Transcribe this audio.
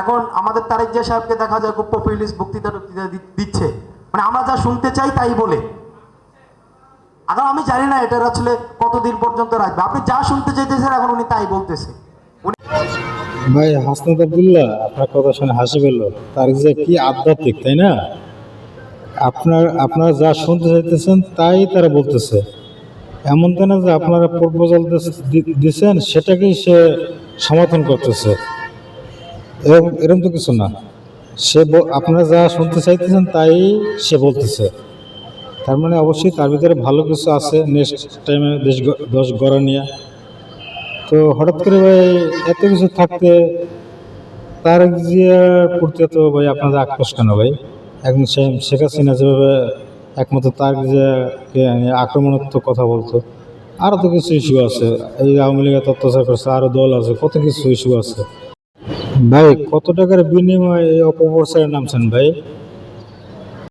এখন আমাদের তারেক জিয়া সাহেবকে দেখা যায় খুব পপুলিস্ট বক্তৃতা টক্তৃতা দিচ্ছে। মানে আমরা যা শুনতে চাই তাই বলে। এখন আমি জানি না এটা আসলে কতদিন পর্যন্ত রাখবে। আপনি যা শুনতে চাইতেছেন এখন উনি তাই বলতেছে। ভাই, হাসনাত আবদুল্লাহ, আপনার কথা শুনে হাসি পেল। তার যে কি আধ্যাত্মিক, তাই না? আপনার, আপনারা যা শুনতে চাইতেছেন তাই তারা বলতেছে। এমন তো না যে আপনারা প্রপোজাল দিচ্ছেন সেটাকেই সে সমর্থন করতেছে। এরকম এরকম তো কিছু না। সে আপনারা যা শুনতে চাইতেছেন তাই সে বলতেছে। তার মানে অবশ্যই তার ভিতরে ভালো কিছু আছে নেক্সট টাইমে দেশ দশ গড়া নিয়ে। তো হঠাৎ করে ভাই এত কিছু থাকতে তার প্রতি তো ভাই আপনাদের আক্রোশ কেন ভাই? একদম শেখ হাসিনা যেভাবে একমাত্র তার আক্রমণাত্মক কথা বলতো আরও তো কিছু ইস্যু আছে। এই আওয়ামী লীগের অত্যাচার করছে আরও দল আছে, কত কিছু ইস্যু আছে। ভাই কত টাকার বিনিময়ে এই অপপ্রচারে নামছেন ভাই?